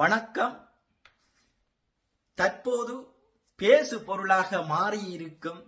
வணக்கம். தற்போது பேசு பொருளாக மாறியிருக்கும்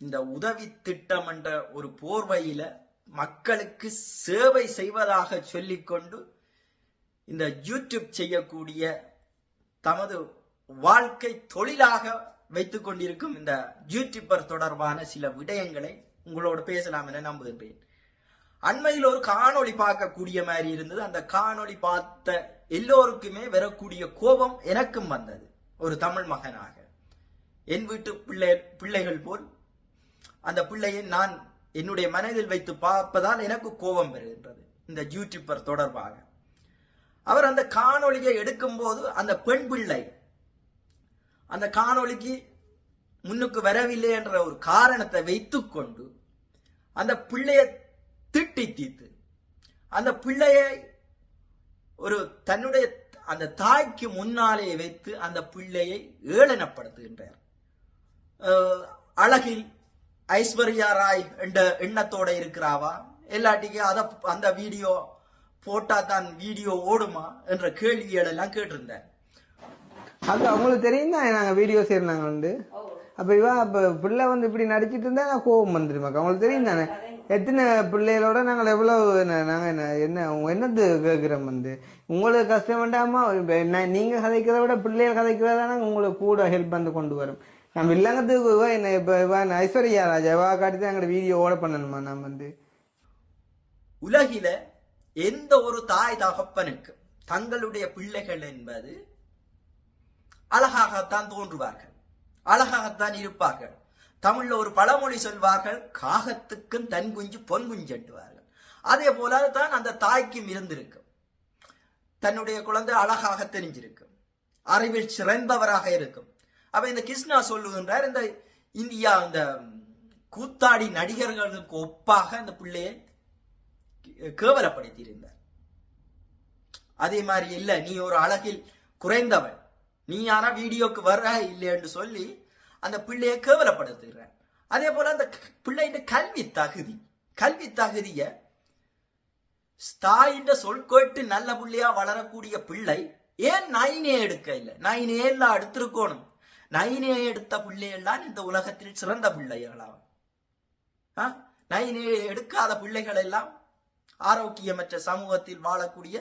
இந்த உதவி திட்டம் என்ற ஒரு போர்வையில மக்களுக்கு சேவை செய்வதாக சொல்லிக்கொண்டு இந்த யூடியூப் செய்யக்கூடிய தமது வாழ்க்கை தொழிலாக வைத்துக் கொண்டிருக்கும் இந்த யூடியூபர் தொடர்பான சில விடயங்களை உங்களோடு பேசலாம் என நம்புகின்றேன். அண்மையில் ஒரு காணொளி பார்க்கக்கூடிய மாதிரி இருந்தது. அந்த காணொளி பார்த்த எல்லோருக்குமே வரக்கூடிய கோபம் எனக்கும் வந்தது. ஒரு தமிழ் மகனாக. என் வீட்டு பிள்ளை பிள்ளைகள் போல். அந்த பிள்ளையை நான் என்னுடைய மனதில் வைத்து பார்ப்பதால் எனக்கு கோபம் வருகின்றது. இந்த யூடியூபர் தொடர்பாக. அவர் அந்த காணொளியை எடுக்கும்போது அந்த பெண் பிள்ளை அந்த காணொளிக்கு முன்னுக்கு வரவில்லை என்ற ஒரு காரணத்தை வைத்துக்கொண்டு அந்த பிள்ளையை திட்டி தீத்து. அந்த பிள்ளையை ஒரு தன்னுடைய அந்த தாய்க்கு முன்னாலே வைத்து அந்த பிள்ளையை ஏளனப்படுத்துகின்றார். அழகில் ஐஸ்வர்யா ராய் என்ற எண்ணத்தோட இருக்கிறாவா? இல்லாட்டிக்கு அத அந்த வீடியோ போட்டா தான் வீடியோ ஓடுமா என்ற கேள்விகள் எல்லாம் கேட்டிருந்தார். அது அவங்களுக்கு தெரியும் தான் நாங்கள் வீடியோ செய்யறாங்க வந்து அப்போ இவா இப்போ பிள்ளை வந்து இப்படி நடிச்சிட்டு இருந்தா நான் கோபம் வந்துருமாக்கா அவங்களுக்கு தெரியும் தானே? எத்தனை பிள்ளைகளோட நாங்கள் எவ்வளோ நாங்கள் என்ன என்ன உங்கள் என்னது கேட்குறோம் வந்து? உங்களுக்கு கஷ்டம் வேண்டாமா இப்போ என்ன நீங்கள் கதைக்கிறத விட பிள்ளைகள் கதைக்கிறதா நாங்கள் உங்களுக்கு கூட ஹெல்ப் வந்து கொண்டு வரும். நம்ம இல்லைங்கிறதுக்கு இவா என்ன இப்போ இவா ஐஸ்வர்யா ராஜா இவா காட்டி தான் எங்களோட வீடியோ ஓட பண்ணணுமா நான் வந்து? உலகில எந்த ஒரு தாய் தகப்பனுக்கு தங்களுடைய பிள்ளைகள் என்பது அழகாகத்தான் தோன்றுவார்கள். அழகாகத்தான் இருப்பார்கள். தமிழ்ல ஒரு பழமொழி சொல்வார்கள் காகத்துக்கும் தன் குஞ்சு பொன் குஞ்சு எட்டுவார்கள் அதே போல தான் அந்த தாய்க்கும் இருந்திருக்கும். தன்னுடைய குழந்தை அழகாக தெரிஞ்சிருக்கும். அறிவில் சிறந்தவராக இருக்கும். அப்ப இந்த கிருஷ்ணா சொல்லுகின்றார் இந்த இந்தியா இந்த கூத்தாடி நடிகர்களுக்கு ஒப்பாக அந்த பிள்ளையை கேவலப்படுத்தி இருந்தார் அதே மாதிரி இல்லை நீ ஒரு அழகில் குறைந்தவன். நீ யாரா வீடியோக்கு வர்ற? இல்லைன்னு சொல்லி அந்த பிள்ளையை கேவலப்படுத்துகிற அதே போல அந்த பிள்ளையின் கல்வி தகுதி கல்வி தகுதிய தாயின்ற சொல் கேட்டு நல்ல பிள்ளையா வளரக்கூடிய பிள்ளை ஏன் நைனே எடுக்க இல்லை? நைனே எல்லாம் எடுத்திருக்கணும். நைனே எடுத்த பிள்ளையெல்லாம் இந்த உலகத்தில் சிறந்த பிள்ளைகளாகும் நைனே எடுக்காத பிள்ளைகள் எல்லாம் ஆரோக்கியமற்ற சமூகத்தில் வாழக்கூடிய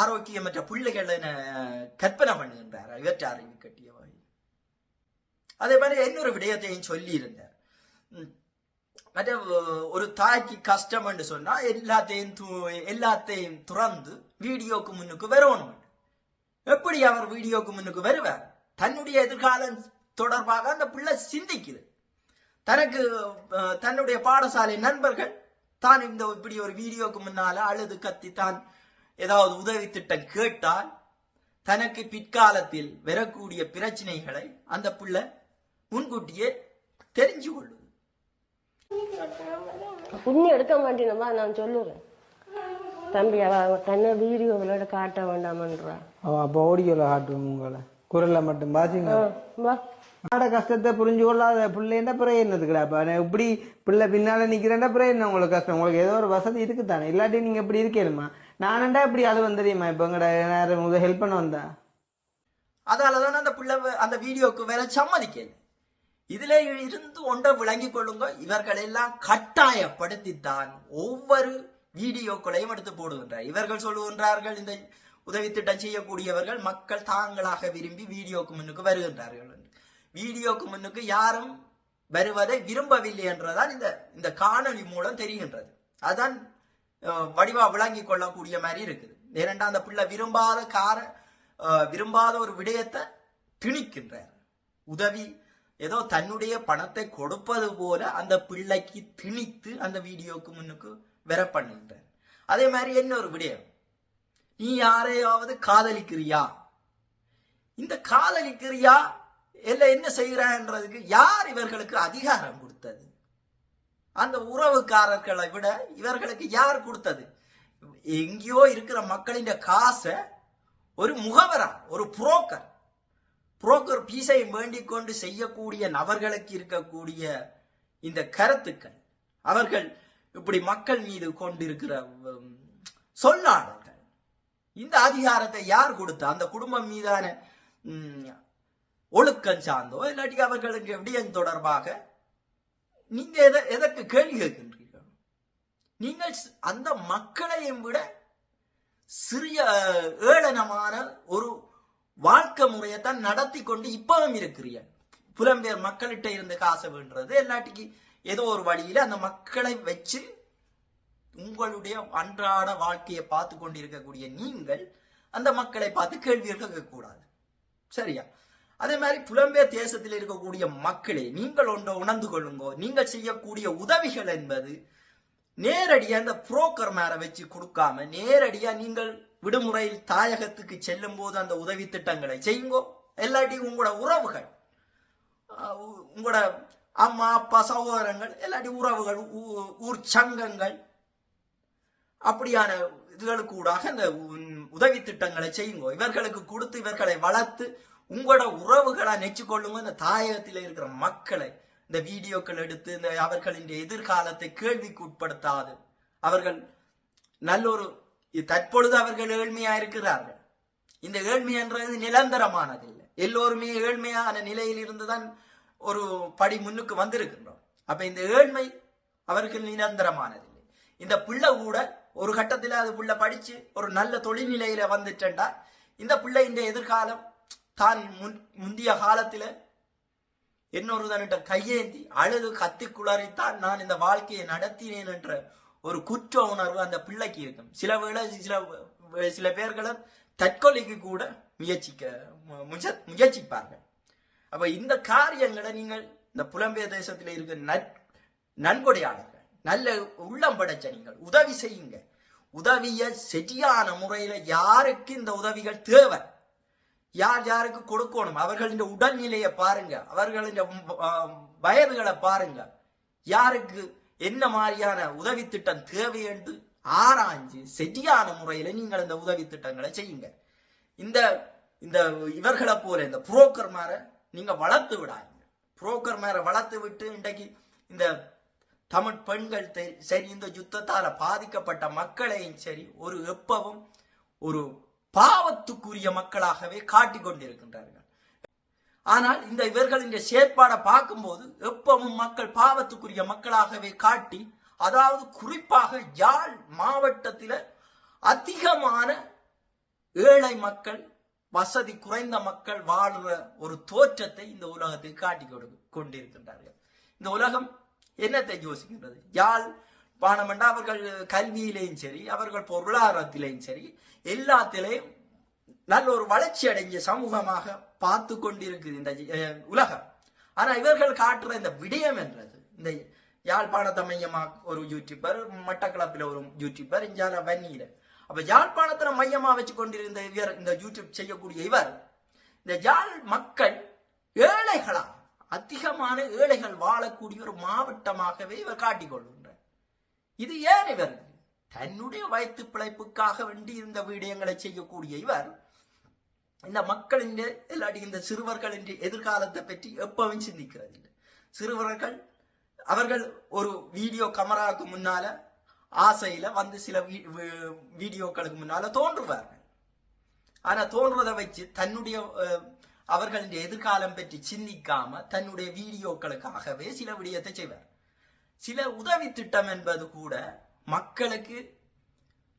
ஆரோக்கியமற்ற பிள்ளைகள் என கற்பனை பண்ணுகின்றார். இவற்றை அறிவு கட்டிய வகை அதே மாதிரி இன்னொரு விடயத்தையும் சொல்லி இருந்தார் மற்ற ஒரு தாய்க்கு கஷ்டம் என்று சொன்னா எல்லாத்தையும் எல்லாத்தையும் துறந்து வீடியோக்கு முன்னுக்கு வரணும் எப்படி அவர் வீடியோக்கு முன்னுக்கு வருவார்? தன்னுடைய எதிர்காலம் தொடர்பாக அந்த பிள்ளை சிந்திக்குது. தனக்கு தன்னுடைய பாடசாலை நண்பர்கள் தான் இந்த இப்படி ஒரு வீடியோக்கு முன்னால அழுது கத்தி தான் ஏதாவது உதவி திட்டம் கேட்டால் தனக்கு பிற்காலத்தில் வரக்கூடிய பிரச்சனைகளை அந்த பிள்ளை முன்கூட்டியே தெரிஞ்சு கொள்ளுது. புண்ணி எடுக்க மாட்டேனப்பா நான் சொல்லுறேன் தம்பி அவ தன்னை வீடியோ விளையாட காட்ட வேண்டாமன்றா? அவ அப்போ ஓடியோல காட்டுவோம் உங்களை. குரல்ல மட்டும் பாத்தீங்க வா. நாட கஷ்டத்தை புரிஞ்சு கொள்ளாத பிள்ளைன்னா பிறகு என்னதுக்குடா? அப்ப நான் இப்படி பிள்ளை பின்னால நிக்கிறேன்டா பிறகு என்ன உங்களுக்கு கஷ்டம்? உங்களுக்கு ஏதோ ஒரு வசதி இருக்குதானே? இல்லாட்டி நீங்க இப்படி இருக்கேனுமா? நானண்டா இப்படி அது வந்தறியுமா இப்போ எங்கட நேரம் ஹெல்ப் பண்ண வந்தா? அதாலதான் அந்த பிள்ளை அந்த வீடியோக்கு வேற சம்மதிக்கல. இதுல இருந்து ஒன்றை விளங்கி கொள்ளுங்க இவர்கள் எல்லாம் கட்டாயப்படுத்தித்தான் ஒவ்வொரு வீடியோக்களையும் எடுத்து போடுகின்றார். இவர்கள் சொல்லுகின்றார்கள் இந்த உதவி திட்டம் செய்யக்கூடியவர்கள் மக்கள் தாங்களாக விரும்பி வீடியோக்கு முன்னுக்கு வருகின்றார்கள் வீடியோக்கு முன்னுக்கு யாரும் வருவதை விரும்பவில்லை என்றதான் இந்த இந்த காணொளி மூலம் தெரிகின்றது. அதான் வடிவா விளங்கி கொள்ளக்கூடிய மாதிரி இருக்குது. ஏனென்றா அந்த பிள்ளை விரும்பாத கார விரும்பாத ஒரு விடயத்தை திணிக்கின்றார். உதவி ஏதோ தன்னுடைய பணத்தை கொடுப்பது போல அந்த பிள்ளைக்கு திணித்து அந்த வீடியோக்கு முன்னுக்கு வர பண்ணுகின்றார். அதே மாதிரி என்ன ஒரு விடயம். நீ யாரையாவது காதலிக்கிறியா? இந்த காதலிக்கிறியா? இல்லை என்ன செய்கிறான்றதுக்கு யார் இவர்களுக்கு அதிகாரம் கொடுத்தது? அந்த உறவுக்காரர்களை விட இவர்களுக்கு யார் கொடுத்தது? எங்கேயோ இருக்கிற மக்களின் காசை ஒரு முகவரா ஒரு புரோக்கர். புரோக்கர் பீஸை வேண்டிக் கொண்டு செய்யக்கூடிய நபர்களுக்கு இருக்கக்கூடிய இந்த கருத்துக்கள் அவர்கள் இப்படி மக்கள் மீது கொண்டிருக்கிற சொல்லாடல்கள் இந்த அதிகாரத்தை யார் கொடுத்தா அந்த குடும்பம் மீதான ஒழுக்கம் சார்ந்தோ இல்லாட்டி அவர்களுக்கு விடயம் தொடர்பாக நீங்க எதை எதற்கு கேள்வி கேட்கின்றீர்கள்? நீங்கள் அந்த மக்களையும் விட சிறிய ஏளனமான ஒரு வாழ்க்கை முறையைத்தான் நடத்தி கொண்டு இப்பவும் இருக்கிறீர்கள். புலம்பெயர் மக்கள்கிட்ட இருந்து காசை வேண்டுறது எல்லாட்டிக்கு ஏதோ ஒரு வழியில அந்த மக்களை வச்சு உங்களுடைய அன்றாட வாழ்க்கையை பார்த்து கொண்டிருக்கக்கூடிய நீங்கள் அந்த மக்களை பார்த்து கேள்வி கேட்கக்கூடாது. சரியா? அதே மாதிரி புலம்பெயர் தேசத்தில் இருக்கக்கூடிய மக்களே நீங்கள் ஒன்றை உணர்ந்து கொள்ளுங்கோ. நீங்கள் செய்யக்கூடிய உதவிகள் என்பது நேரடியாக இந்த புரோக்கர் மேரை வச்சு கொடுக்காம நேரடியாக நீங்கள் விடுமுறையில் தாயகத்துக்கு செல்லும் போது அந்த உதவி திட்டங்களை செய்யுங்கோ. எல்லாட்டி உங்களோட உறவுகள் உங்களோட அம்மா அப்பா சகோதரங்கள் எல்லாட்டி உறவுகள் ஊ- ஊர் சங்கங்கள் அப்படியான இதுகளுக்கு கூடாக இந்த உதவி திட்டங்களை செய்யுங்கோ. இவர்களுக்கு கொடுத்து இவர்களை வளர்த்து உங்களோட உறவுகளை நெச்சுக்கொள்ளுங்க இந்த தாயகத்தில் இருக்கிற மக்களை இந்த வீடியோக்கள் எடுத்து இந்த அவர்களின் எதிர்காலத்தை கேள்விக்கு உட்படுத்தாது. அவர்கள் நல்லொரு தற்பொழுது அவர்கள் ஏழ்மையா இருக்கிறார்கள். இந்த ஏழ்மை என்றது நிரந்தரமானதில்லை. எல்லோருமே ஏழ்மையான நிலையில் இருந்துதான் ஒரு படி முன்னுக்கு வந்திருக்கின்றோம். அப்ப இந்த ஏழ்மை அவர்கள் நிரந்தரமானதில்லை. இந்த பிள்ளை கூட ஒரு கட்டத்தில் அது புள்ள படிச்சு ஒரு நல்ல தொழில்நிலையில வந்துட்டா இந்த பிள்ளை இந்த எதிர்காலம் தான் முன் முந்திய காலத்தில் இன்னொரு தன்னிட்ட கையேந்தி அழுது கத்தி குளறித்தான் நான் இந்த வாழ்க்கையை நடத்தினேன் என்ற ஒரு குற்ற உணர்வு அந்த பிள்ளைக்கு இருக்கும். சில வேளை சில சில பேர்களை தற்கொலைக்கு கூட முயற்சிக்க மு- முயற்சி- முயற்சிப்பார்கள். அப்ப இந்த காரியங்களை நீங்கள் இந்த புலம்பெயர் தேசத்தில் இருக்க நற் நன்கொடையாளர்கள் நல்ல உள்ளம் படைச்ச நீங்கள் உதவி செய்யுங்க. உதவிய சரியான முறையில யாருக்கு இந்த உதவிகள் தேவை? யார் யாருக்கு கொடுக்கணும்? அவர்களின் உடல்நிலையை பாருங்க. அவர்களின் வயதுகளை பாருங்க. யாருக்கு என்ன மாதிரியான உதவி திட்டம் தேவை என்று ஆராய்ஞ்சு சரியான முறையில நீங்கள் இந்த உதவி திட்டங்களை செய்யுங்க. இந்த இந்த இவர்களை போல இந்த புரோக்கர் மார நீங்க வளர்த்து விடாங்க புரோக்கர் மார வளர்த்து விட்டு இன்றைக்கு இந்த தமிழ் பெண்கள் சரி இந்த யுத்தத்தால பாதிக்கப்பட்ட மக்களையும் சரி ஒரு எப்பவும் ஒரு பாவத்துக்குரிய மக்களாகவே காட்டிக் கொண்டிருக்கின்றார்கள். ஆனால் இந்த இவர்களின் செயற்பாடை பார்க்கும்போது எப்பவும் மக்கள் பாவத்துக்குரிய மக்களாகவே காட்டி அதாவது குறிப்பாக யாழ் மாவட்டத்தில் அதிகமான ஏழை மக்கள் வசதி குறைந்த மக்கள் வாழ்ற ஒரு தோற்றத்தை இந்த உலகத்துக்கு காட்டி கொடு கொண்டிருக்கின்றார்கள். இந்த உலகம் என்னத்தை யோசிக்கின்றது? யாழ் பானம் என்றால் அவர்கள் கல்வியிலையும் சரி அவர்கள் பொருளாதாரத்திலையும் சரி எல்லாத்திலையும் நல்ல ஒரு வளர்ச்சி அடைஞ்ச சமூகமாக பார்த்து கொண்டிருக்குது இந்த உலகம். ஆனா இவர்கள் காட்டுற இந்த விடயம் என்றது இந்த யாழ்ப்பாணத்தை மையமாக ஒரு யூடியூபர் மட்டக்களப்பில் ஒரு யூடியூபர் இஞ்சால வன்னியில. அப்ப யாழ்ப்பாணத்துல மையமா வச்சு கொண்டிருந்த இவர் இந்த யூடியூப் செய்யக்கூடிய இவர் இந்த யாழ் மக்கள் ஏழைகளா அதிகமான ஏழைகள் வாழக்கூடிய ஒரு மாவட்டமாகவே இவர் காட்டிக் இது ஏன் இவர் தன்னுடைய வயிற்று பிழைப்புக்காக வேண்டி இந்த விடயங்களை செய்யக்கூடிய இவர்? இந்த மக்களின் இல்லாட்டி இந்த சிறுவர்களின் எதிர்காலத்தை பற்றி எப்பவும் சிந்திக்கிறது சிறுவர்கள் அவர்கள் ஒரு வீடியோ கமராவுக்கு முன்னால ஆசையில வந்து சில வீ- வீடியோக்களுக்கு முன்னால தோன்றுவார்கள். ஆனா தோன்றதை வச்சு தன்னுடைய அவர்களின் எதிர்காலம் பற்றி சிந்திக்காம தன்னுடைய வீடியோக்களுக்காகவே சில விடயத்தை செய்வார். சில உதவி திட்டம் என்பது கூட மக்களுக்கு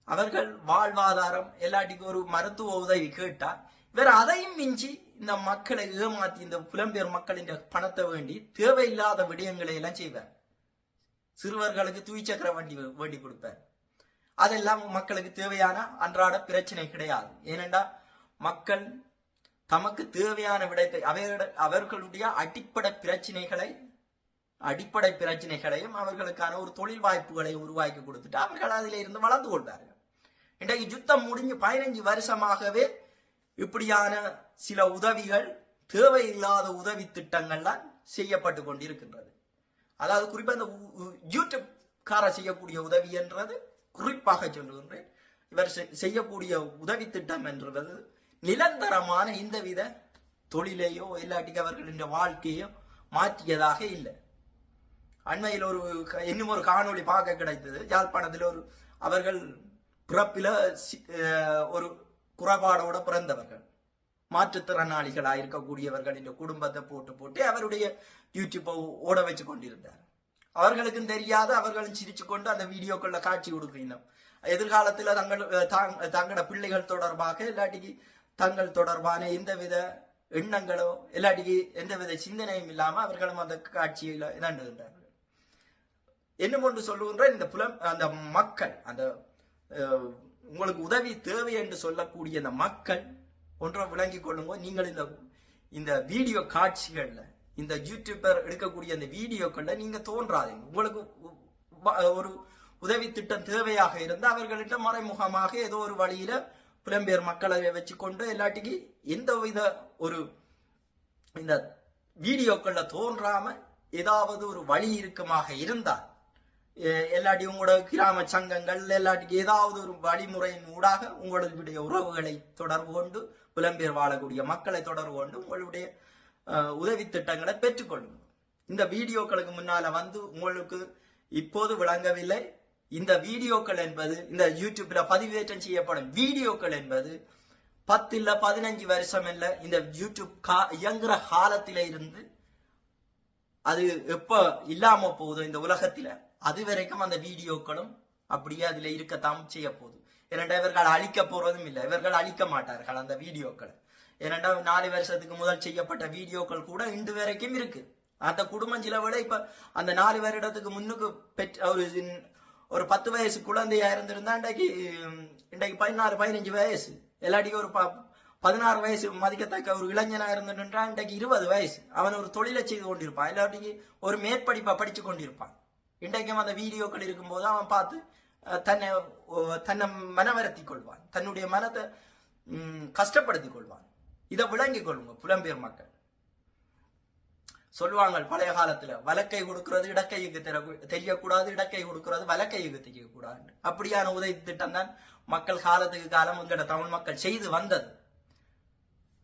அவர்கள் வாழ்வாதாரம் எல்லாட்டிக்கும் ஒரு மருத்துவ உதவி கேட்டா இவர் அதையும் மிஞ்சி இந்த மக்களை ஏமாத்தி இந்த புலம்பெயர் மக்களின் பணத்தை வேண்டி தேவையில்லாத விடயங்களை எல்லாம் செய்வார். சிறுவர்களுக்கு துவிச்சக்கர வண்டி வேண்டி கொடுப்பார். அதெல்லாம் மக்களுக்கு தேவையான அன்றாட பிரச்சனை கிடையாது. ஏனென்றா மக்கள் தமக்கு தேவையான விடயத்தை அவர்கள- அவர்களுடைய அடிப்படை பிரச்சனைகளை அடிப்படை பிரச்சனைகளையும் அவர்களுக்கான ஒரு தொழில் வாய்ப்புகளையும் உருவாக்கி கொடுத்துட்டு அவர்கள் அதில் இருந்து வளர்ந்து கொள்வார்கள் இன்றைக்கு யுத்தம் முடிஞ்சு பதினஞ்சு வருஷமாகவே இப்படியான சில உதவிகள் தேவையில்லாத உதவி திட்டங்கள்லாம் செய்யப்பட்டு கொண்டிருக்கின்றது. அதாவது குறிப்பாக இந்த உ- யூடியூப் கார செய்யக்கூடிய உதவி என்றது குறிப்பாக சொல்லுகின்றேன். இவர் செய்யக்கூடிய உதவி திட்டம் என்றது நிரந்தரமான இந்தவித தொழிலையோ இல்லாட்டிக்கு அவர்களின் வாழ்க்கையோ மாற்றியதாக இல்லை. அண்மையில் ஒரு க- இன்னும் ஒரு காணொளி பார்க்க கிடைத்தது. யாழ்ப்பாணத்தில் ஒரு அவர்கள் பிறப்பில சி- ஒரு குறைபாடோட பிறந்தவர்கள். மாற்றுத்திறனாளிகளாக இருக்கக்கூடியவர்கள் இந்த குடும்பத்தை போட்டு போட்டு அவருடைய யூடியூப்பை ஓட வச்சு கொண்டிருந்தார். அவர்களுக்கும் தெரியாத அவர்களும் சிரிச்சு கொண்டு அந்த வீடியோக்களில் காட்சி கொடுக்கணும் எதிர்காலத்தில் தங்கள் தாங்- தங்களோட பிள்ளைகள் தொடர்பாக இல்லாட்டிக்கு தங்கள் தொடர்பான எந்தவித எண்ணங்களோ இல்லாட்டிக்கு எந்தவித சிந்தனையும் இல்லாமல் அவர்களும் அந்த காட்சியில் இதாண்டுகின்றார்கள் என்ன ஒன்று சொல்லுகின்ற இந்த புலம் அந்த மக்கள் அந்த உங்களுக்கு உதவி தேவை என்று சொல்லக்கூடிய அந்த மக்கள் ஒன்றை விளங்கி கொள்ளுங்க நீங்கள் இந்த இந்த வீடியோ காட்சிகள்ல இந்த யூடியூபர் எடுக்கக்கூடிய அந்த வீடியோக்கள்ல நீங்க தோன்றாதீங்க. உங்களுக்கு ஒரு உதவி திட்டம் தேவையாக இருந்தால் அவர்களிடம் மறைமுகமாக ஏதோ ஒரு வழியில புலம்பெயர் மக்களை வச்சுக்கொண்டு எல்லாட்டிக்கு எந்த வித ஒரு இந்த வீடியோக்கள்ல தோன்றாம ஏதாவது ஒரு வழி இருக்குமாக இருந்தால் எல்லாட்டி உங்களோட கிராம சங்கங்கள் எல்லாட்டிக்கு ஏதாவது ஒரு வழிமுறையின் ஊடாக உங்களுடைய உறவுகளை தொடர்பு கொண்டு புலம்பெயர் வாழக்கூடிய மக்களை தொடர்பு கொண்டு உங்களுடைய உதவி திட்டங்களை பெற்றுக்கொள்ளுங்க இந்த வீடியோக்களுக்கு முன்னால வந்து உங்களுக்கு இப்போது விளங்கவில்லை. இந்த வீடியோக்கள் என்பது இந்த யூடியூப்ல பதிவேற்றம் செய்யப்படும் வீடியோக்கள் என்பது பத்து இல்ல பதினஞ்சு வருஷம் இல்ல இந்த யூடியூப் கா இயங்குற காலத்தில இருந்து அது எப்ப இல்லாம போகுதோ இந்த உலகத்தில அது வரைக்கும் அந்த வீடியோக்களும் அப்படியே அதுல இருக்கத்தான் செய்ய போகுது ஏனென்றா இவர்கள் அழிக்க போறதும் இல்லை. இவர்கள் அழிக்க மாட்டார்கள் அந்த வீடியோக்களை. ஏனென்றா நாலு வருஷத்துக்கு முதல் செய்யப்பட்ட வீடியோக்கள் கூட இன்று வரைக்கும் இருக்கு. அந்த குடும்பம் சில விட இப்ப அந்த நாலு வருடத்துக்கு முன்னுக்கு பெற்ற ஒரு ஒரு பத்து வயசு குழந்தையா இருந்திருந்தா இன்றைக்கு இன்றைக்கு பதினாறு பதினஞ்சு வயசு. எல்லாட்டிக்கும் ஒரு ப- பதினாறு வயசு மதிக்கத்தக்க ஒரு இளைஞனா இருந்துட்டா இன்றைக்கு இருபது வயசு. அவன் ஒரு தொழிலை செய்து கொண்டிருப்பான். இல்லாட்டிக்கு ஒரு மேற்படிப்பை படிச்சு கொண்டிருப்பான். இன்றைக்கும் அந்த வீடியோக்கள் இருக்கும்போது அவன் பார்த்து தன்னை ஓ, தன்னை மனவரத்தி கொள்வான். தன்னுடைய மனத்தை ம், கஷ்டப்படுத்திக் கொள்வான். இதை விளங்கிக் கொள்ளுங்க புலம்பெயர் மக்கள். சொல்லுவாங்க பழைய காலத்துல வலக்கை கொடுக்கிறது இடக்கைக்கு தெர தெரியக்கூடாது இடக்கை கொடுக்கிறது வலக்கைக்கு தெரியக்கூடாது. அப்படியான உதவி திட்டம் தான் மக்கள் காலத்துக்கு காலம் எங்கட தமிழ் மக்கள் செய்து வந்தது.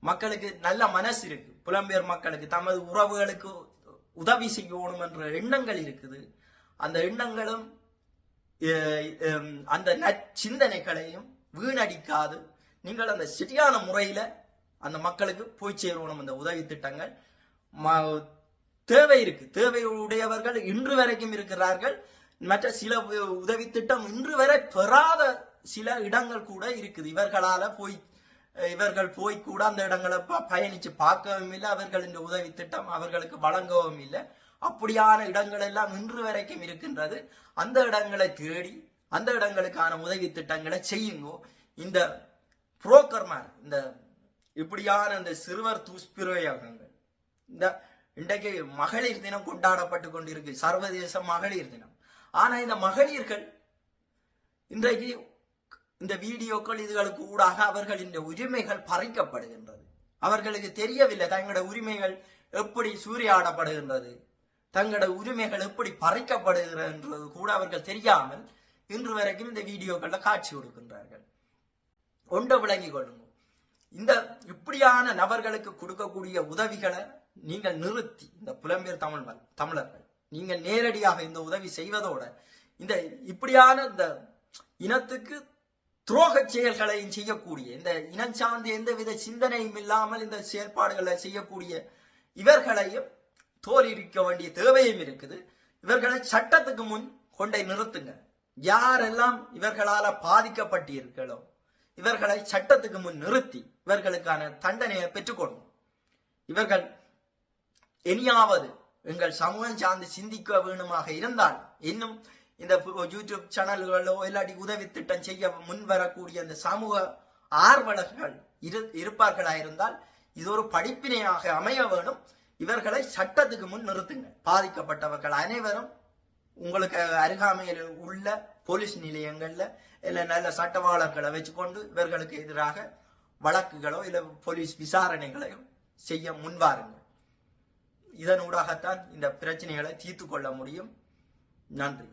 மக்களுக்கு நல்ல மனசு இருக்கு. புலம்பெயர் மக்களுக்கு தமது உறவுகளுக்கு உதவி செய்யணும் என்ற எண்ணங்கள் இருக்குது. அந்த எண்ணங்களும் அந்த நற்சிந்தனைகளையும் வீணடிக்காது. நீங்கள் அந்த சரியான முறையில அந்த மக்களுக்கு போய் சேரணும். அந்த உதவி திட்டங்கள். ம- தேவை இருக்கு. தேவை உடையவர்கள் இன்று வரைக்கும் இருக்கிறார்கள். மற்ற சில உதவி திட்டம் இன்று வரை பெறாத சில இடங்கள் கூட இருக்குது. இவர்களால போய் இவர்கள் போய் கூட அந்த இடங்களை பயணிச்சு பார்க்கவும் இல்லை. அவர்கள் இந்த உதவி திட்டம் அவர்களுக்கு வழங்கவும் இல்லை. அப்படியான இடங்கள் எல்லாம் இன்று வரைக்கும் இருக்கின்றது. அந்த இடங்களை தேடி அந்த இடங்களுக்கான உதவி திட்டங்களை செய்யுங்கோ. இந்த புரோக்கர்மார் இந்த இப்படியான இந்த சிறுவர் துஷ்பிரயோகங்கள் இந்த இன்றைக்கு மகளிர் தினம் கொண்டாடப்பட்டு கொண்டிருக்கு. சர்வதேச மகளிர் தினம். ஆனா இந்த மகளிர்கள் இன்றைக்கு இந்த வீடியோக்கள் இதுகளுக்கு ஊடாக அவர்களின் உரிமைகள் பறிக்கப்படுகின்றது. அவர்களுக்கு தெரியவில்லை தங்களோட உரிமைகள் எப்படி சூறையாடப்படுகின்றது தங்களோட உரிமைகள் எப்படி பறிக்கப்படுகிறது கூட அவர்கள் தெரியாமல் இன்று வரைக்கும் இந்த வீடியோக்களில் காட்சி கொடுக்கின்றார்கள். ஒன்றை விளங்கிக் கொள்ளுங்க. இந்த இப்படியான நபர்களுக்கு கொடுக்கக்கூடிய உதவிகளை நீங்கள் நிறுத்தி இந்த புலம்பெயர் தமிழ் தமிழர்கள் நீங்கள் நேரடியாக இந்த உதவி செய்வதோட இந்த இப்படியான இந்த இனத்துக்கு துரோக செயல்களையும் செய்யக்கூடிய இந்த இனம் சார்ந்து எந்தவித சிந்தனையும் இல்லாமல் இந்த செயல்பாடுகளை செய்யக்கூடிய இவர்களையும் தோலிருக்க வேண்டிய தேவையும் இருக்குது. இவர்களை சட்டத்துக்கு முன் கொண்டை நிறுத்துங்க. யாரெல்லாம் இவர்களால பாதிக்கப்பட்டீர்களோ இவர்களை சட்டத்துக்கு முன் நிறுத்தி இவர்களுக்கான தண்டனையை பெற்றுக்கொள்ளும் இவர்கள் இனியாவது எங்கள் சமூகம் சார்ந்து சிந்திக்க வேணுமாக இருந்தால் இன்னும் இந்த யூடியூப் சேனல்களோ இல்லாட்டி உதவி திட்டம் செய்ய முன் வரக்கூடிய அந்த சமூக ஆர்வலர்கள் இரு இருப்பார்களா இருந்தால் இது ஒரு படிப்பினையாக அமைய வேணும். இவர்களை சட்டத்துக்கு முன் நிறுத்துங்க. பாதிக்கப்பட்டவர்கள் அனைவரும் உங்களுக்கு அருகாமையில் உள்ள போலீஸ் நிலையங்கள்ல இல்லை நல்ல சட்டவாளர்களை வச்சுக்கொண்டு இவர்களுக்கு எதிராக வழக்குகளோ இல்லை போலீஸ் விசாரணைகளையோ செய்ய முன்வாருங்க இதனூடாகத்தான் இந்த பிரச்சனைகளை தீர்த்து கொள்ள முடியும். நன்றி.